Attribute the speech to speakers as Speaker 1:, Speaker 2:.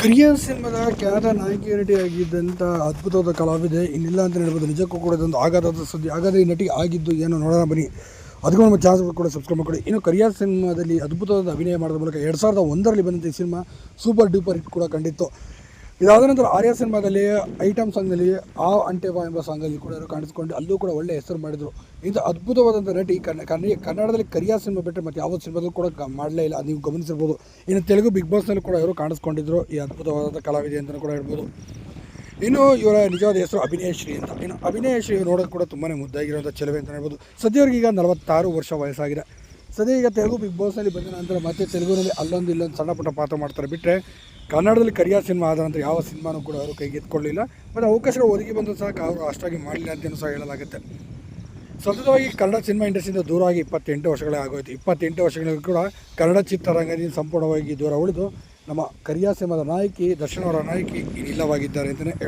Speaker 1: ಕರಿಯ ಸಿನಿಮಾದ ಖ್ಯಾತ ನಾಯಕಿ ನಟಿಯಾಗಿದ್ದಂಥ ಅದ್ಭುತವಾದ ಕಲಾವಿದೆ. ಇನ್ನಿಲ್ಲ ಅಂತ ಹೇಳ್ಬೋದು. ನಿಜಕ್ಕೂ ಕೂಡ ಇದೊಂದು ಆಘಾತದ ಸುದ್ದಿ ಹಾಗಾದರೆ ಈ ನಟಿ ಆಗಿದ್ದು ಏನೋ ನೋಡೋಣ ಬನ್ನಿ. ಅದಕ್ಕೂ ನಮ್ಮ ಚಾನ್ಸ್ ಕೂಡ ಸಬ್ಸ್ಕ್ರೈಬ್ ಮಾಡಿ ಇನ್ನು ಕರಿಯಾ ಸಿನಿಮಾದಲ್ಲಿ ಅದ್ಭುತವಾದ ಅಭಿನಯ ಮಾಡೋದ್ರ ಮೂಲಕ ಎರಡು ಸಾವಿರದ ಒಂದರಲ್ಲಿ ಬಂದಂಥ ಈ ಸಿನಿಮಾ ಸೂಪರ್ ಡೂಪರ್ ಹಿಟ್ ಕೂಡ ಕಂಡಿತ್ತು. ಇದಾದ ನಂತರ ಆರ್ಯ ಸಿನಿಮಾದಲ್ಲಿ ಐಟಮ್ ಸಾಂಗ್ನಲ್ಲಿ ಆ ಅಂಟೆಬಾ ಎಂಬ ಸಾಂಗಲ್ಲಿ ಕೂಡ ಅವರು ಕಾಣಿಸಿಕೊಂಡು ಅಲ್ಲೂ ಕೂಡ ಒಳ್ಳೆ ಹೆಸರು ಮಾಡಿದರು. ಇಂಥ ಅದ್ಭುತವಾದಂಥ ನಟಿ ಕನ್ನ ಕನ್ನಡ ಕನ್ನಡದಲ್ಲಿ ಕರಿಯ ಸಿನಿಮಾ ಬಿಟ್ಟರೆ ಮತ್ತು ಯಾವ ಸಿನಿಮಾದಲ್ಲೂ ಕೂಡ ಮಾಡಲೇ ಇಲ್ಲ. ನೀವು ಗಮನಿಸಿರ್ಬೋದು. ಇನ್ನು ತೆಲುಗು ಬಿಗ್ ಬಾಸ್ನಲ್ಲಿ ಕೂಡ ಇವರು ಕಾಣಿಸ್ಕೊಂಡಿದ್ರು. ಈ ಅದ್ಭುತವಾದಂಥ ಕಲಾವಿದೆ ಅಂತಲೂ ಕೂಡ ಹೇಳ್ಬೋದು. ಇನ್ನು ಇವರ ನಿಜವಾದ ಹೆಸರು ಅಭಿನಯ ಶ್ರೀ ಅಂತ. ಇನ್ನು ಅಭಿನಯ ಶ್ರೀ ನೋಡೋದು ಕೂಡ ತುಂಬಾ ಮುದ್ದಾಗಿರುವಂಥ ಚೆಲುವೆ ಅಂತ ಹೇಳ್ಬೋದು. ಈಗ ನಲವತ್ತಾರು ವರ್ಷ ವಯಸ್ಸಾಗಿದೆ. ಸದ್ಯ ಈಗ ತೆಲುಗು ಬಿಗ್ ಬಾಸ್ನಲ್ಲಿ ಬಂದ ನಂತರ ಮತ್ತೆ ತೆಲುಗುನಲ್ಲಿ ಅಲ್ಲೊಂದು ಇಲ್ಲೊಂದು ಸಣ್ಣ ಪುಟ್ಟ ಪಾತ್ರ ಮಾಡ್ತಾರೆ. ಬಿಟ್ಟರೆ ಕನ್ನಡದಲ್ಲಿ ಕರಿಯ ಸಿನಿಮಾ ಆದ ಯಾವ ಸಿನಿಮಾನೂ ಕೂಡ ಅವರು ಕೈಗೆತ್ಕೊಳ್ಳಿಲ್ಲ ಮತ್ತು ಅವಕಾಶಗಳು ಒದಗಿ ಬಂದರೂ ಸಹ ಅವರು ಅಷ್ಟಾಗಿ ಮಾಡಲಿಲ್ಲ ಅಂತಲೂ ಸಹ ಹೇಳಲಾಗುತ್ತೆ. ಸತತವಾಗಿ ಕನ್ನಡ ಸಿನಿಮಾ ಇಂಡಸ್ಟ್ರಿಯಿಂದ ದೂರವಾಗಿ ಇಪ್ಪತ್ತೆಂಟು ವರ್ಷಗಳೇ ಆಗೋಯಿತು. ಇಪ್ಪತ್ತೆಂಟು ವರ್ಷಗಳಿಗೂ ಕೂಡ ಕನ್ನಡ ಚಿತ್ರರಂಗದಿಂದ ಸಂಪೂರ್ಣವಾಗಿ ದೂರ ಉಳಿದು ನಮ್ಮ ಕರಿಯ ಸಿನಿಮಾದ ನಾಯಕಿ, ದರ್ಶನ್ ಅವರ ನಾಯಕಿ ಇಲ್ಲವಾಗಿದ್ದಾರೆ ಅಂತಲೇ ಹೇಳ್ಬೋದು.